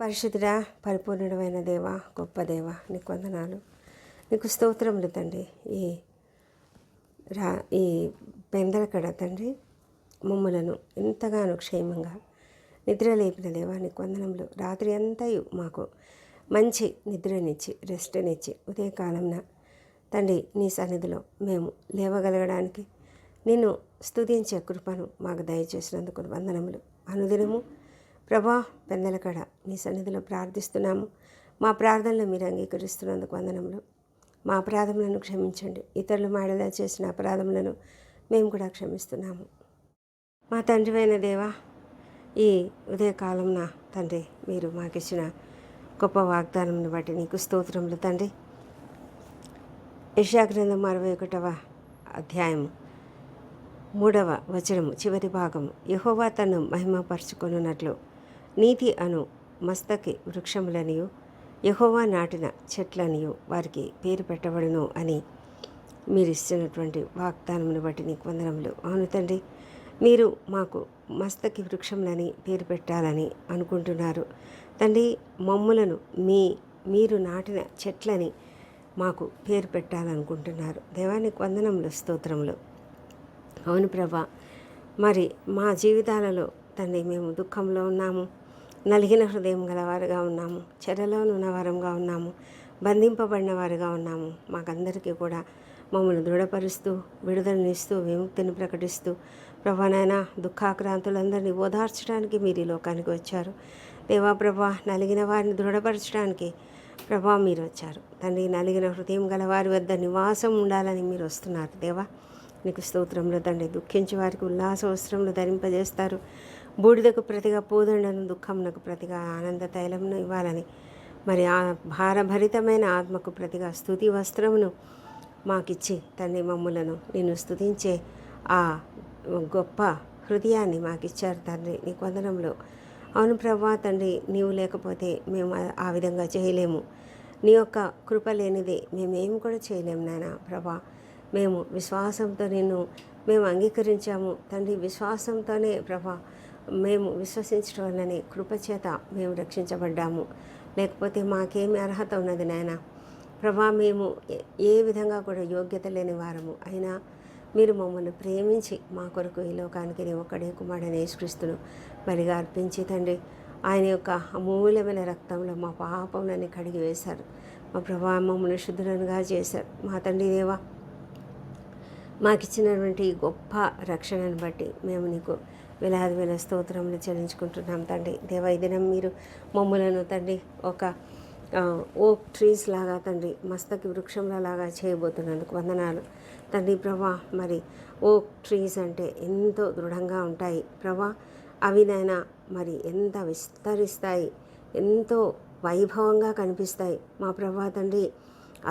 పరిశుద్ధుడా పరిపూర్ణుడమైన దేవ గొప్ప దేవ నీకు వందనాలు. నీకు స్తోత్రములు తండ్రి. ఈ రా ఈ పెందలకడ తండ్రి మమ్మలను ఎంతగానో క్షేమంగా నిద్ర లేపిన దేవా నీకు వందనములు. రాత్రి అంతా మాకు మంచి నిద్రనిచ్చి రెస్ట్నిచ్చి ఉదయకాలంన తండ్రి నీ సన్నిధిలో మేము లేవగలగడానికి నిన్ను స్తుతించే కృపను మాకు దయచేసినందుకు వందనములు. అనుదినము ప్రభా పెందలకడ నీ సన్నిధిలో ప్రార్థిస్తున్నాము. మా ప్రార్థనలు మీరు అంగీకరిస్తున్నందుకు వందనములు. మా అపరాధములను క్షమించండి. ఇతరులు మాడలా చేసిన అపరాధములను మేము కూడా క్షమిస్తున్నాము. మా తండ్రివైన దేవా ఈ ఉదయకాలంన తండ్రి మీరు మాకిచ్చిన గొప్ప వాగ్దానమును బట్టి నీకు స్తోత్రములు తండ్రి. యశాగ్రంథం అరవై ఒకటవ అధ్యాయము మూడవ వచనము చివరి భాగము. యహోవా తను మహిమపరుచుకొనున్నట్లు నీతి అను మస్తకి వృక్షములనియు యహోవా నాటిన చెట్లనియు వారికి పేరు పెట్టబడును అని మీరు ఇస్తున్నటువంటి వాగ్దానమును బట్టి నీకు వందనములు. అవును తండ్రి మీరు మాకు మస్తకి వృక్షములని పేరు పెట్టాలని అనుకుంటున్నారు. తండ్రి మమ్ములను మీ మీరు నాటిన చెట్లని మాకు పేరు పెట్టాలనుకుంటున్నారు. దేవానికి వందనములు స్తోత్రములు. అవును ప్రభా మరి మా జీవితాలలో తండ్రి మేము దుఃఖంలో ఉన్నాము. నలిగిన హృదయం గలవారుగా ఉన్నాము. చెరలో వారంగా ఉన్నాము. బంధింపబడిన వారుగా ఉన్నాము. మాకందరికీ కూడా మమ్మల్ని దృఢపరుస్తూ విడుదలనిస్తూ విముక్తిని ప్రకటిస్తూ ప్రభానైనా దుఃఖాక్రాంతులందరినీ ఓదార్చడానికి మీరు ఈ లోకానికి వచ్చారు. దేవా ప్రభా నలిగిన వారిని దృఢపరచడానికి ప్రభా మీరు వచ్చారు. తండ్రి నలిగిన హృదయం గల వారి వద్ద నివాసం ఉండాలని మీరు వస్తున్నారు దేవా. నీకు స్తోత్రంలో తండ్రి. దుఃఖించి వారికి ఉల్లాస వస్త్రములు ధరింపజేస్తారు. బూడిదకు ప్రతిగా పూదండను దుఃఖమునకు ప్రతిగా ఆనంద తైలమును ఇవ్వాలని. మరి ఆ భారభరితమైన ఆత్మకు ప్రతిగా స్థుతి వస్త్రమును మాకిచ్చి తండ్రి మమ్ములను నిన్ను స్తుతించే ఆ గొప్ప హృదయాన్ని మాకిచ్చారు తండ్రి నీ కొందనంలో. అవును ప్రభా తండ్రి నీవు లేకపోతే మేము ఆ- ఆ విధంగా చేయలేము. నీ యొక్క కృప లేనిదే మేమేం కూడా చేయలేము నాయన ప్రభా. మేము విశ్వాసంతో నిన్ను మేము అంగీకరించాము. తండ్రి విశ్వాసంతోనే ప్రభా మేము విశ్వసించడం వల్లనే కృపచేత మేము రక్షించబడ్డాము. లేకపోతే మాకేమి అర్హత ఉన్నది నాయన. ప్రభా మేము ఏ- విధంగా కూడా యోగ్యత లేని వారము. అయినా మీరు మమ్మల్ని ప్రేమించి మా కొరకు ఈ లోకానికి నీ ఒక్కడే కుమారుడని యేసుక్రీస్తును బలిగా అర్పించి తండ్రి ఆయన యొక్క అమూల్యమైన రక్తంలో మా పాపములని కడిగి వేశారు. మా ప్రభా మమ్మల్ని శుద్ధులనుగా చేశారు. మా తండ్రి దేవా మాకిచ్చినటువంటి గొప్ప రక్షణను బట్టి మేము నీకు వేలాది వేల స్తోత్రములు చెల్లించుకుంటున్నాం తండ్రి. దేవ ఈ దినం మీరు మమ్మలను తండ్రి ఒక ఓక్ ట్రీస్ లాగా తండ్రి మస్తకి వృక్షంలాగా చేయబోతున్నందుకు వందనాలు. తండ్రి ప్రభా మరి ఓక్ ట్రీస్ అంటే ఎంతో దృఢంగా ఉంటాయి. ప్రభా అవినైనా మరి ఎంత విస్తరిస్తాయి ఎంతో వైభవంగా కనిపిస్తాయి. మా ప్రభా తండ్రి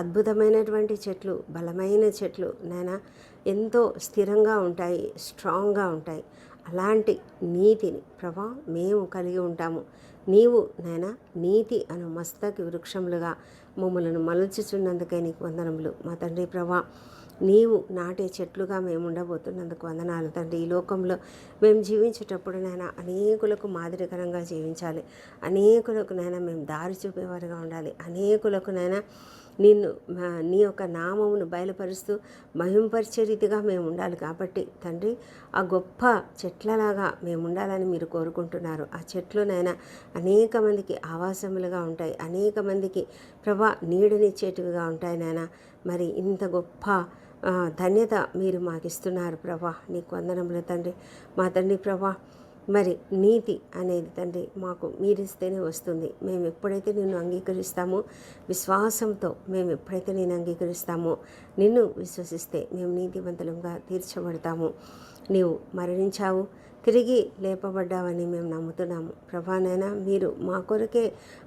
అద్భుతమైనటువంటి చెట్లు బలమైన చెట్లు నాయన ఎంతో స్థిరంగా ఉంటాయి స్ట్రాంగ్గా ఉంటాయి. అలాంటి నీతిని ప్రభా మేము కలిగి ఉంటాము. నీవు నాయన నీతి అను మస్తకి వృక్షములుగా మమ్మలను మలచుచున్నందుకే నీకు వందనములు. మా తండ్రి ప్రభా నీవు నాటే చెట్లుగా మేము ఉండబోతున్నందుకు వందనాలు. తండ్రి ఈ లోకంలో మేము జీవించేటప్పుడు నైనా అనేకులకు మాదిరికరంగా జీవించాలి. అనేకులకు నైనా మేము దారి చూపేవారుగా ఉండాలి. అనేకులకు నైనా నిన్ను నీ యొక్క నామమును బయలుపరుస్తూ మహింపరిచే రీతిగా మేము ఉండాలి కాబట్టి తండ్రి ఆ గొప్ప చెట్లలాగా మేము ఉండాలని మీరు కోరుకుంటున్నారు. ఆ చెట్లునైనా అనేక మందికి ఆవాసములుగా ఉంటాయి అనేక మందికి ప్రభా నీడనిచ్చేటివిగా ఉంటాయి నాయన. మరి ఇంత గొప్ప ధన్యత మీరు మాకు ఇస్తున్నారు ప్రభా. నీకు వందనములు తండ్రి. మా తండ్రి ప్రభా మరి నీతి అనేది తండ్రి మాకు మీరిస్తేనే వస్తుంది. మేము ఎప్పుడైతే నిన్ను అంగీకరిస్తామో విశ్వాసంతో మేము ఎప్పుడైతే నేను అంగీకరిస్తామో నిన్ను విశ్వసిస్తే మేము నీతివంతులంగా తీర్చబడతాము. నీవు మరణించావు తిరిగి లేపబడ్డావని మేము నమ్ముతున్నాము. ప్రభానైనా మీరు మా కొరకే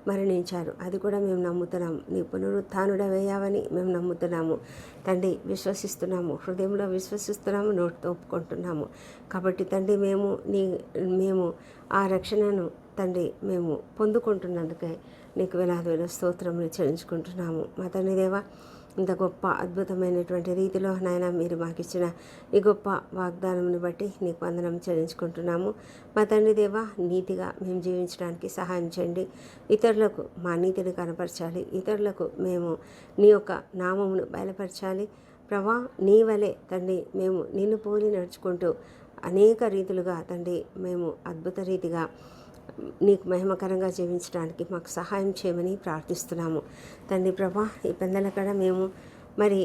మరణించారు. అది కూడా మేము నమ్ముతున్నాము. నీ పునరుత్థానుడవయ్యావని మేము నమ్ముతున్నాము. తండ్రి విశ్వసిస్తున్నాము. హృదయంలో విశ్వసిస్తున్నాము. నోటితో ఒప్పుకుంటున్నాము. కాబట్టి తండ్రి మేము నీ మేము ఆ రక్షణను తండ్రి మేము పొందుకుంటున్నందుకే నీకు వేలాది వేల స్తోత్రములు చెల్లించుకుంటున్నాము. మా తండ్రి దేవా ఇంత గొప్ప అద్భుతమైనటువంటి రీతిలో నాయన మీరు మాకు ఇచ్చిన ఈ గొప్ప వాగ్దానంని బట్టి నీకు వందనం చెల్లించుకుంటున్నాము. మా తండ్రి దేవ నీతిగా మేము జీవించడానికి సహాయం చేయండి. ఇతరులకు మా నీతిని కనపరచాలి. ఇతరులకు మేము నీ యొక్క నామమును బయలుపరచాలి. ప్రభా నీ వలె తండ్రి మేము నిన్ను పోలి నడుచుకుంటూ అనేక రీతులుగా తండ్రి మేము అద్భుత రీతిగా నీకు మహిమకరంగా జీవించడానికి మాకు సహాయం చేయమని ప్రార్థిస్తున్నాము. తండ్రి ప్రభా ఈ పెందలక్కడ మేము మరి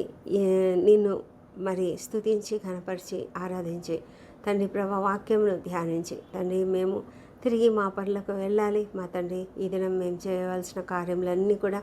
నిన్ను మరి స్థుతించి కనపరిచి ఆరాధించి తండ్రి ప్రభా వాక్యమును ధ్యానించి తండ్రి మేము తిరిగి మా పనులకు వెళ్ళాలి. మా తండ్రి ఈ దినం మేము చేయవలసిన కార్యములన్నీ కూడా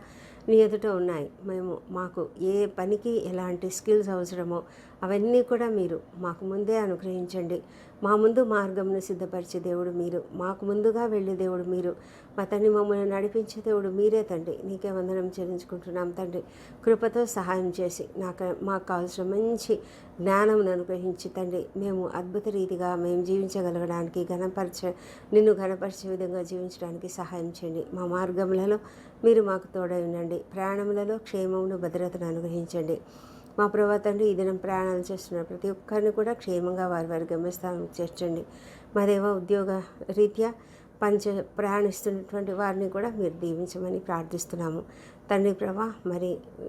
నీ ఎదుట ఉన్నాయి. మేము మాకు ఏ పనికి ఎలాంటి స్కిల్స్ అవసరమో అవన్నీ కూడా మీరు మాకు ముందే అనుగ్రహించండి. మా ముందు మార్గంను సిద్ధపరిచే దేవుడు మీరు. మాకు ముందుగా వెళ్ళే దేవుడు మీరు. మా తండ్రి మమ్మల్ని నడిపించే దేవుడు మీరే తండ్రి. నీకే వందనం చెల్లించుకుంటున్నాం తండ్రి. కృపతో సహాయం చేసి నాకు మాకు కావాల్సిన మంచి జ్ఞానం అనుగ్రహించి తండ్రి మేము అద్భుత రీతిగా మేము జీవించగలగడానికి ఘనపరిచ నిన్ను ఘనపరిచే విధంగా జీవించడానికి సహాయం చేయండి. మా మార్గములలో మీరు మాకు తోడై ఉండండి. ప్రయాణములలో క్షేమమును భద్రతను అనుగ్రహించండి. మా ప్రభా తండ్రి ఈ దినం ప్రయాణాలు చేస్తున్న ప్రతి ఒక్కరిని కూడా క్షేమంగా వారి వారి గమ్యస్థానం చేర్చండి. మరేమో ఉద్యోగ రీత్యా పంచ ప్రయాణిస్తున్నటువంటి వారిని కూడా మీరు దీవించమని ప్రార్థిస్తున్నాము. తండ్రి ప్రభా మరి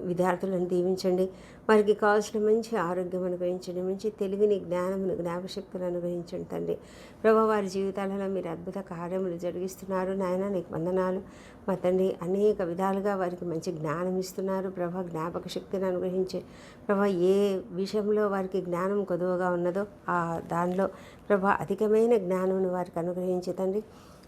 విద్యార్థులను దీవించండి. వారికి కావాల్సిన మంచి ఆరోగ్యం అనుగ్రహించండి. మంచి తెలివిని జ్ఞానమును జ్ఞాపశక్తులు అనుగ్రహించండి తండ్రి. ప్రభా వారి జీవితాలలో మీరు అద్భుత కార్యములు జరిగిస్తున్నారు. నాయన నీకు వందనాలు. మా తండ్రి అనేక విధాలుగా వారికి మంచి జ్ఞానం ఇస్తున్నారు. ప్రభా జ్ఞాపక శక్తిని అనుగ్రహించి ప్రభా ఏ విషయంలో వారికి జ్ఞానం కొదువగా ఉన్నదో ఆ దానిలో ప్రభా అధికమైన జ్ఞానం వారికి అనుగ్రహించే తండ్రి.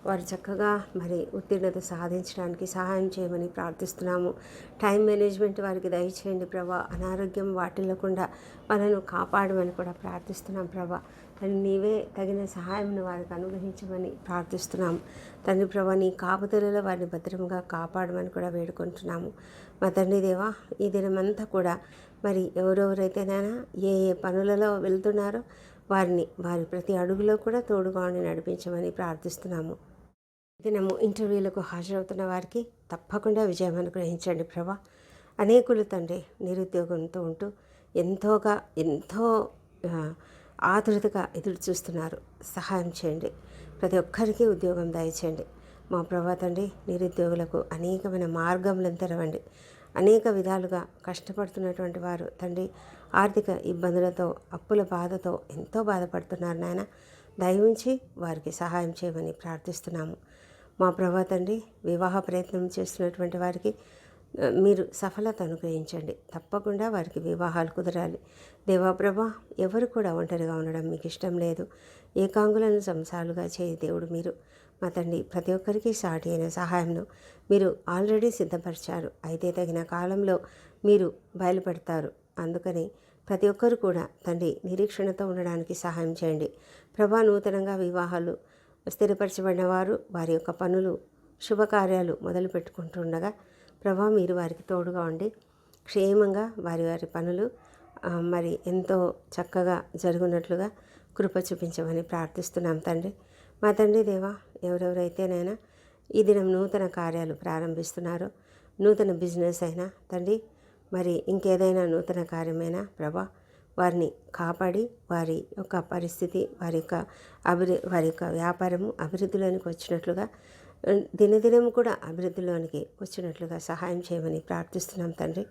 వారు చక్కగా మరి ఉత్తీర్ణత సాధించడానికి సహాయం చేయమని ప్రార్థిస్తున్నాము. టైం మేనేజ్మెంట్ వారికి దయచేయండి ప్రభా. అనారోగ్యం వాటిల్లకుండా వాళ్ళను కాపాడమని కూడా ప్రార్థిస్తున్నాం ప్రభా. తండ్రి నీవే తగిన సహాయంను వారికి అనుగ్రహించమని ప్రార్థిస్తున్నాము. తండ్రి ప్రభా నీ కాపుదలలో వారిని భద్రంగా కాపాడమని కూడా వేడుకుంటున్నాము. మా తండ్రి దేవా ఈ దినమంతా కూడా మరి ఎవరెవరైతేనైనా ఏ ఏ పనులలో వెళ్తున్నారో వారిని వారి ప్రతి అడుగులో కూడా తోడుగా ఉండి నడిపించమని ప్రార్థిస్తున్నాము. దినము ఇంటర్వ్యూలకు హాజరవుతున్న వారికి తప్పకుండా విజయం అనుగ్రహించండి ప్రభా. అనేకులు తండ్రి నిరుద్యోగంతో ఉంటూ ఎంతోగా ఎంతో ఆతురతగా ఆతృతగా ఎదురు చూస్తున్నారు. సహాయం చేయండి. ప్రతి ఒక్కరికి ఉద్యోగం దయచేయండి. మా ప్రభా తండ్రి నిరుద్యోగులకు అనేకమైన మార్గములను తెరవండి. అనేక విధాలుగా కష్టపడుతున్నటువంటి వారు తండ్రి ఆర్థిక ఇబ్బందులతో అప్పుల బాధతో ఎంతో బాధపడుతున్నారు నాయన. దయవించి వారికి సహాయం చేయమని ప్రార్థిస్తున్నాము. మా ప్రభా తండ్రి వివాహ ప్రయత్నం చేస్తున్నటువంటి వారికి మీరు సఫలత అనుగ్రహించండి. తప్పకుండా వారికి వివాహాలు కుదరాలి. దేవాప్రభ ఎవరు కూడా ఒంటరిగా ఉండడం మీకు ఇష్టం లేదు. ఏకాంగులను సంసాలుగా చేయి దేవుడు మీరు. మా తండ్రి ప్రతి ఒక్కరికి సాటి అయిన సహాయంను మీరు ఆల్రెడీ సిద్ధపరిచారు. అయితే తగిన కాలంలో మీరు బయలుపెడతారు. అందుకని ప్రతి ఒక్కరు కూడా తండ్రి నిరీక్షణతో ఉండడానికి సహాయం చేయండి. ప్రభా నూతనంగా వివాహాలు స్థిరపరచబడిన వారు వారి యొక్క పనులు శుభకార్యాలు మొదలు పెట్టుకుంటుండగా ప్రభా మీరు వారికి తోడుగా ఉండి క్షేమంగా వారి వారి పనులు మరి ఎంతో చక్కగా జరుగునట్లుగా కృప చూపించమని ప్రార్థిస్తున్నాం తండ్రి. మా తండ్రి దేవా ఎవరెవరైతేనైనా ఈ దినం నూతన కార్యాలు ప్రారంభిస్తున్నారో నూతన బిజినెస్ అయినా తండ్రి మరి ఇంకేదైనా నూతన కార్యమైనా ప్రభా వారిని కాపాడి వారి యొక్క పరిస్థితి వారి యొక్క అభివృ వారి యొక్క వ్యాపారము అభివృద్ధిలోనికి వచ్చినట్లుగా దినదినం కూడా అభివృద్ధిలోనికి వచ్చినట్లుగా సహాయం చేయమని ప్రార్థిస్తున్నాం తండ్రి.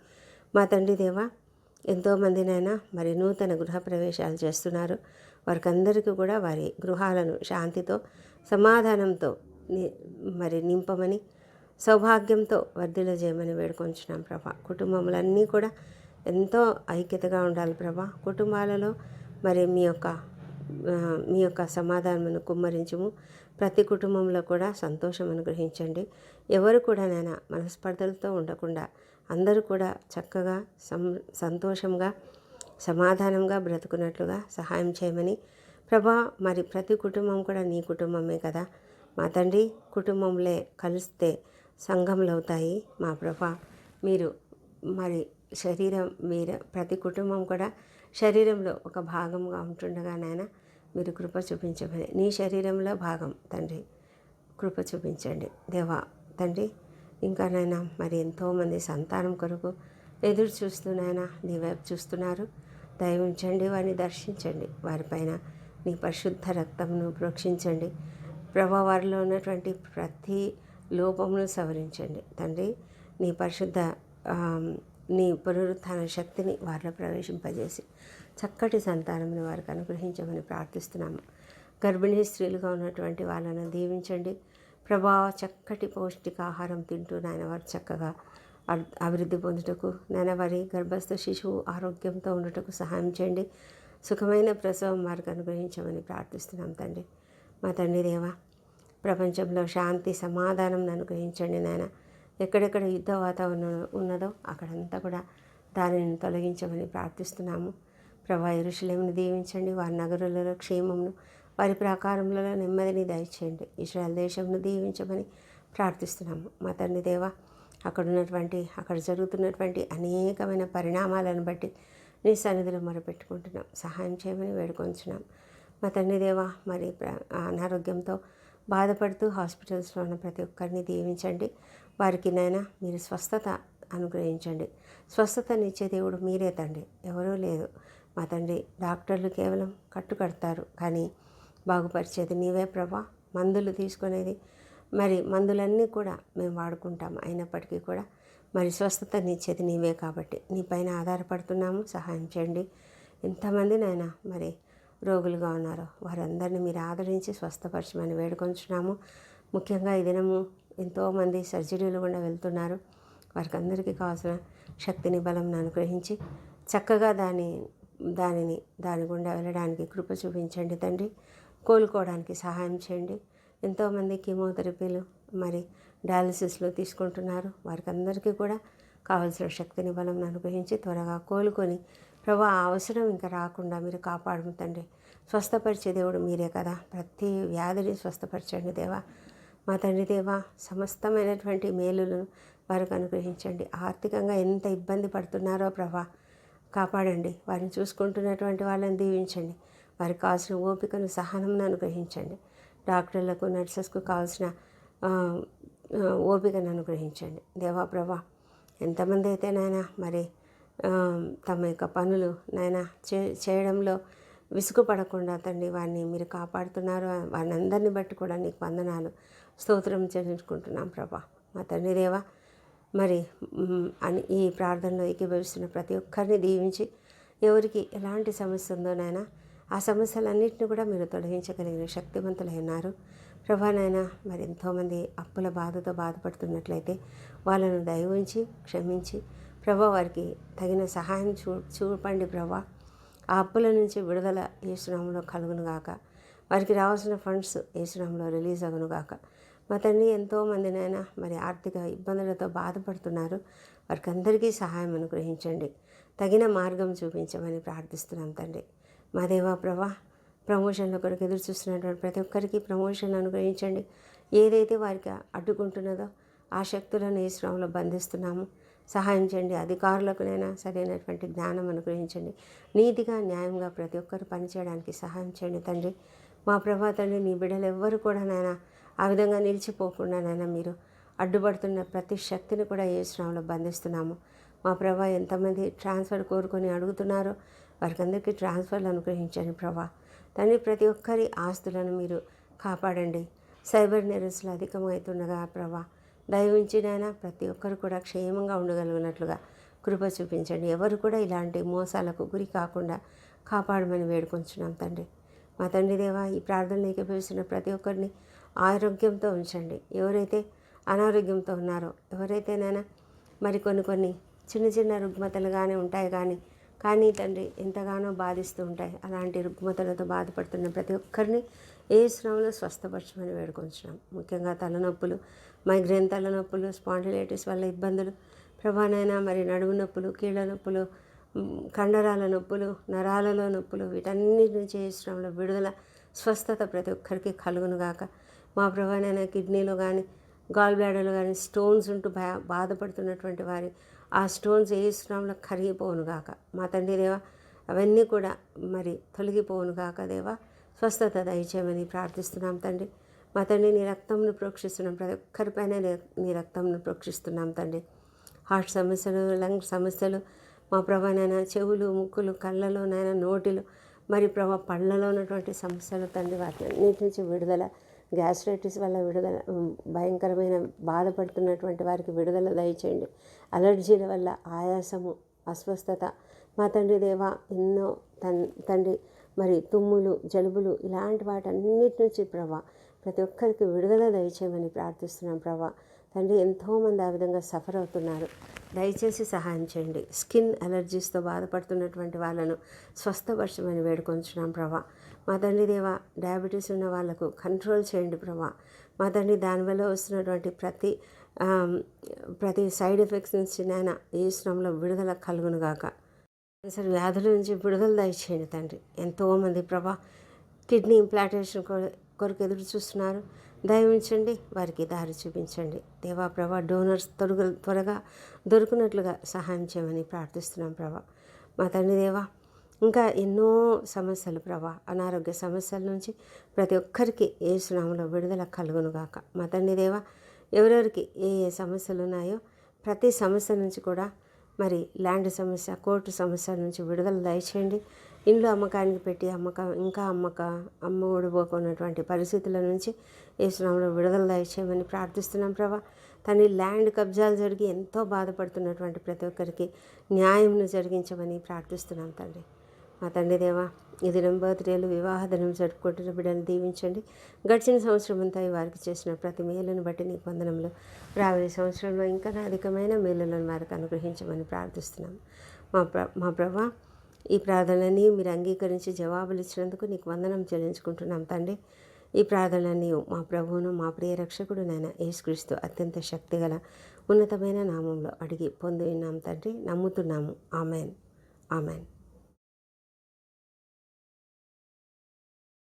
మా తండ్రి దేవా ఎంతోమందినైనా మరి నూతన గృహ ప్రవేశాలు చేస్తున్నారు. వారికందరికీ కూడా వారి గృహాలను శాంతితో సమాధానంతో ని- మరి నింపమని సౌభాగ్యంతో వర్ధిలో చేయమని వేడుకొంచున్నాం ప్రభా. కుటుంబములన్నీ కూడా ఎంతో ఐక్యతగా ఉండాలి ప్రభా. కుటుంబాలలో మరి మీ యొక్క మీ యొక్క సమాధానమును కుమ్మరించము. ప్రతి కుటుంబంలో కూడా సంతోషం అనుగ్రహించండి. ఎవరు కూడా నైనా మనస్పర్ధలతో ఉండకుండా అందరూ కూడా చక్కగా సం సంతోషంగా సమాధానంగా బ్రతుకున్నట్లుగా సహాయం చేయమని ప్రభా మరి ప్రతి కుటుంబం కూడా నీ కుటుంబమే కదా. మా తండ్రి కుటుంబంలో కలిస్తే సంఘములు అవుతాయి మా ప్రభా మీరు మరి శరీరం మీరు ప్రతి కుటుంబం కూడా శరీరంలో ఒక భాగంగా ఉంటుండగా నాయన మీరు కృప చూపించమని. నీ శరీరంలో భాగం తండ్రి. కృప చూపించండి. దేవా తండ్రి ఇంకా నాయన మరి ఎంతోమంది సంతానం కొరకు ఎదురు చూస్తూ నీ వైపు చూస్తున్నారు. దయవించండి వారిని దర్శించండి. వారిపైన నీ పరిశుద్ధ రక్తమును ప్రోక్షించండి. ప్రభా వారిలో ఉన్నటువంటి ప్రతి లోపమును సవరించండి. తండ్రి నీ పరిశుద్ధ నీ పునరుత్థాన శక్తిని వారిలో ప్రవేశింపజేసి చక్కటి సంతానమును వారికి అనుగ్రహించమని ప్రార్థిస్తున్నాము. గర్భిణీ స్త్రీలుగా ఉన్నటువంటి వాళ్ళను దీవించండి. ప్రభా చక్కటి పౌష్టికాహారం తింటూ నాయన వారు చక్కగా అభివృద్ధి పొందుటకు నాయన వారి గర్భస్థ శిశువు ఆరోగ్యంతో ఉండటకు సహాయం చేయండి. సుఖమైన ప్రసవం వారికి అనుగ్రహించమని ప్రార్థిస్తున్నాం తండ్రి. మా తండ్రి దేవా ప్రపంచంలో శాంతి సమాధానం అనుగ్రహించండి నాయన. ఎక్కడెక్కడ యుద్ధ వాతావరణం ఉన్నదో అక్కడంతా కూడా దానిని తొలగించమని ప్రార్థిస్తున్నాము. ప్రభా ఇరుషులేమును దీవించండి. వారి నగరులలో క్షేమమును వారి ప్రాకారములలో నెమ్మదిని దయచేయండి. ఇస్రాయల్ దేశంను దీవించమని ప్రార్థిస్తున్నాము. మా తండ్రి దేవా అక్కడ ఉన్నటువంటి అక్కడ జరుగుతున్నటువంటి అనేకమైన పరిణామాలను బట్టి నీ సన్నిధిలో మొరపెట్టుకుంటున్నాం. సహాయం చేయమని వేడుకొంచున్నాం. మా తండ్రి దేవా మరి ప్ర- అనారోగ్యంతో బాధపడుతూ హాస్పిటల్స్లో ఉన్న ప్రతి ఒక్కరిని దీవించండి. వారికి నైనా మీరు స్వస్థత అనుగ్రహించండి. స్వస్థతనిచ్చే దేవుడు మీరే తండ్రి. ఎవరూ లేదు మా తండ్రి డాక్టర్లు కేవలం కట్టు కడతారు కానీ బాగుపరిచేది నీవే ప్రభా. మందులు తీసుకునేది మరి మందులన్నీ కూడా మేము వాడుకుంటాము అయినప్పటికీ కూడా మరి స్వస్థతనిచ్చేది నీవే కాబట్టి నీపైన ఆధారపడుతున్నాము. సహాయం చేయండి. ఎంతమంది నాయన మరి రోగులుగా ఉన్నారో వారందరినీ మీరు ఆదరించి స్వస్థపరచమని వేడుకొంచున్నాము. ముఖ్యంగా ఈ దినము ఎంతోమంది సర్జరీలు కూడా వెళ్తున్నారు. వారికి అందరికీ కావాల్సిన శక్తిని బలం అనుగ్రహించి చక్కగా దాని దానిని దాని గుండా వెళ్ళడానికి కృప చూపించండి తండ్రి. కోలుకోవడానికి సహాయం చేయండి. ఎంతోమంది కీమోథెరపీలు మరి డయాలసిస్లో తీసుకుంటున్నారు. వారికి అందరికీ కూడా కావలసిన శక్తిని బలం అనుగ్రహించి త్వరగా కోలుకొని ప్రభా ఆ అవసరం ఇంకా రాకుండా మీరు కాపాడము తండ్రి. స్వస్థపరిచే దేవుడు మీరే కదా. ప్రతి వ్యాధిని స్వస్థపరచండి దేవా. మా తండ్రి దేవా సమస్తమైనటువంటి మేలులను వారికి అనుగ్రహించండి. ఆర్థికంగా ఎంత ఇబ్బంది పడుతున్నారో ప్రభా కాపాడండి. వారిని చూసుకుంటున్నటువంటి వాళ్ళని దీవించండి. వారికి కావాల్సిన ఓపికను సహనమును అనుగ్రహించండి. డాక్టర్లకు నర్సెస్కు కావాల్సిన ఓపికను అనుగ్రహించండి. దేవా ప్రభా ఎంతమంది అయితే నాయన మరి తమ యొక్క పనులు నాయన చే చేయడంలో విసుగుపడకుండా తండ్రి వారిని మీరు కాపాడుతున్నారు. వారిని అందరిని బట్టి కూడా నీకు వందనాలు. స్తోత్రం చెల్లించుకుంటున్నాం ప్రభా. మా తండ్రి దేవా మరి అని ఈ ప్రార్థనలో ఏకీభవిస్తున్న ప్రతి ఒక్కరిని దీవించి ఎవరికి ఎలాంటి సమస్య ఉందో నాయన ఆ సమస్యలన్నింటినీ కూడా మీరు తొలగించగలిగిన శక్తివంతులైనారు. ప్రభా ప్రభానైనా మరి ఎంతోమంది అప్పుల బాధతో బాధపడుతున్నట్లయితే వాళ్ళను దయ ఉంచి క్షమించి ప్రభా వారికి తగిన సహాయం చూ చూపండి ప్రభా. ఆ అప్పుల నుంచి విడుదల ఏసునామంలో కలుగును గాక వారికి రావాల్సిన ఫండ్స్ ఏసునామంలో రిలీజ్ అగును గాక మా తండ్రి ఎంతోమంది నాయన మరి ఆర్థిక ఇబ్బందులతో బాధపడుతున్నారు. వారికి అందరికీ సహాయం అనుగ్రహించండి. తగిన మార్గం చూపించమని ప్రార్థిస్తున్నాం తండ్రి. మా దేవా ప్రభా ప్రమోషన్ల కొరకు ఎదురు చూస్తున్నటువంటి ప్రతి ఒక్కరికి ప్రమోషన్ అనుగ్రహించండి. ఏదైతే వారికి అడ్డుకుంటున్నదో ఆ శక్తులను ఈ శ్రమంలో బంధిస్తున్నాము. సహాయం చేయండి. అధికారులకునైనా సరైనటువంటి జ్ఞానం అనుగ్రహించండి. నీతిగా న్యాయంగా ప్రతి ఒక్కరు పనిచేయడానికి సహాయం చేయండి తండ్రి. మా ప్రభా తండ్రి నీ బిడ్డలు ఎవ్వరు కూడా నాయన ఆ విధంగా నిలిచిపోకుండా నాయన మీరు అడ్డుపడుతున్న ప్రతి శక్తిని కూడా ఏ శ్రమంలో బంధిస్తున్నాము. మా ప్రభా ఎంతమంది ట్రాన్స్ఫర్ కోరుకొని అడుగుతున్నారో వారికి అందరికీ ట్రాన్స్ఫర్లు అనుగ్రహించండి ప్రభా. తండ్రి ప్రతి ఒక్కరి ఆస్తులను మీరు కాపాడండి. సైబర్ నేరస్తులు అధికమవుతుండగా ప్రభా దయవించినైనా ప్రతి ఒక్కరు కూడా క్షేమంగా ఉండగలిగినట్లుగా కృప చూపించండి. ఎవరు కూడా ఇలాంటి మోసాలకు గురి కాకుండా కాపాడమని వేడుకొంచున్నాం తండ్రి. మా తండ్రి దేవా ఈ ప్రార్థనలు ఏకీభవిస్తున్న ప్రతి ఒక్కరిని ఆరోగ్యంతో ఉంచండి. ఎవరైతే అనారోగ్యంతో ఉన్నారో ఎవరైతేనైనా మరి కొన్ని కొన్ని చిన్న చిన్న రుగ్మతలుగానే ఉంటాయి కానీ కానీ తండ్రి ఎంతగానో బాధిస్తూ ఉంటాయి. అలాంటి రుగ్మతలతో బాధపడుతున్న ప్రతి ఒక్కరిని ఏ శ్రమలో స్వస్థపరచమని వేడుకొంచున్నాం. ముఖ్యంగా తలనొప్పులు మైగ్రేన్ తలనొప్పులు స్పాండిలైటిస్ వల్ల ఇబ్బందులు ప్రభానైనా మరి నడుము నొప్పులు కీళ్ళ నొప్పులు కండరాల నొప్పులు నరాలలో నొప్పులు వీటన్నిటి నుంచి ఏ శ్రమలో విడుదల స్వస్థత ప్రతి ఒక్కరికి కలుగునుగాక గాక. మా ప్రభానైనా కిడ్నీలో కానీ గాల్ బ్లాడర్లో కానీ స్టోన్స్ ఉంటూ భయ బాధపడుతున్నటువంటి వారి ఆ స్టోన్స్ ఏ శ్రమంలో కరిగిపోవును కాక మా తండ్రి దేవా అవన్నీ కూడా మరి తొలగిపోవును గాక దేవా. స్వస్థత దయచేయమని ప్రార్థిస్తున్నాం తండ్రి. మా తండ్రి నీ రక్తంను ప్రోక్షిస్తున్నాం. ప్రతి ఒక్కరిపైన నీ- నీ రక్తంను ప్రోక్షిస్తున్నాం తండ్రి. హార్ట్ సమస్యలు లంగ్ సమస్యలు మా ప్రభా నాయన చెవులు ముక్కులు కళ్ళలో నాయన నోటిలో మరి ప్రభా పళ్ళలో ఉన్నటువంటి సమస్యలు తండ్రి వాటి అన్నిటి నుంచి విడుదల గ్యాస్ట్రైటిస్ వల్ల విడుదల భయంకరమైన బాధపడుతున్నటువంటి వారికి విడుదల దయచేయండి. అలర్జీల వల్ల ఆయాసము అస్వస్థత. మా తండ్రి దేవా ఎన్నో తన్ తండ్రి మరి తుమ్ములు జలుబులు ఇలాంటి వాటన్నిటి నుంచి ప్రభా ప్రతి ఒక్కరికి విడుదల దయచేయమని ప్రార్థిస్తున్నాం ప్రభా. తండ్రి ఎంతోమంది ఆ విధంగా సఫర్ అవుతున్నారు. దయచేసి సహాయం చేయండి. స్కిన్ అలర్జీస్తో బాధపడుతున్నటువంటి వాళ్ళను స్వస్థపరచమని వేడుకొంచున్నాం ప్రభా. మా తండ్రి దేవ డయాబెటీస్ ఉన్న వాళ్ళకు కంట్రోల్ చేయండి ప్రభా. మా తండ్రి దానివల్ల వస్తున్నటువంటి ప్రతి ప్రతి సైడ్ ఎఫెక్ట్స్ నుంచి నాయన ఏ శ్రమంలో విడుదల కలుగును గాక. వ్యాధుల నుంచి విడుదల దయచేయండి తండ్రి. ఎంతోమంది ప్రభా కిడ్నీ ఇంప్లాంటేషన్ కొరకు ఎదురు చూస్తున్నారు. దయవించండి వారికి దారి చూపించండి. దేవా ప్రభా డోనర్స్ త్వరగా త్వరగా దొరికినట్లుగా సహాయం చేయమని ప్రార్థిస్తున్నాం ప్రభా. మా తండ్రి దేవా ఇంకా ఎన్నో సమస్యలు ప్రభా అనారోగ్య సమస్యల నుంచి ప్రతి ఒక్కరికి ఏ సునామలో విడుదల కలుగును గాక మా తండ్రి దేవా ఎవరెవరికి ఏ ఏ సమస్యలు ఉన్నాయో ప్రతి సమస్య నుంచి కూడా మరి ల్యాండ్ సమస్య కోర్టు సమస్యల నుంచి విడుదల దయచేయండి. ఇండ్లు అమ్మకానికి పెట్టి అమ్మక ఇంకా అమ్మక అమ్మ ఓడిపోకున్నటువంటి పరిస్థితుల నుంచి ఏ విడుదల దయచేయమని ప్రార్థిస్తున్నాం ప్రభా. తన ల్యాండ్ కబ్జాలు జరిగి ఎంతో బాధపడుతున్నటువంటి ప్రతి ఒక్కరికి న్యాయంను జరిగించమని ప్రార్థిస్తున్నాం తండ్రి. మా తండ్రి దేవా ఈ దినం బర్త్డేలు వివాహ దినం జరుపుకుంటున్న బిడ్డను దీవించండి. గడిచిన సంవత్సరం అంతా ఈ వారికి చేసిన ప్రతి మేలును బట్టి నీ పొందనంలో రాబోయే సంవత్సరంలో ఇంకా అధికమైన మేలులను వారికి అనుగ్రహించమని ప్రార్థిస్తున్నాం. మా ప్ర మా ప్రభా ఈ ప్రార్థనని మీరు అంగీకరించి జవాబులు ఇచ్చినందుకు నీకు వందనం చెల్లించుకుంటున్నాం తండ్రి. ఈ ప్రార్థనని మా ప్రభువును మా ప్రియ రక్షకుడు నాయన యేసుక్రీస్తు అత్యంత శక్తిగల ఉన్నతమైన నామంలో అడిగి పొంది తండ్రి. నమ్ముతున్నాము. ఆమెన్. ఆమెన్.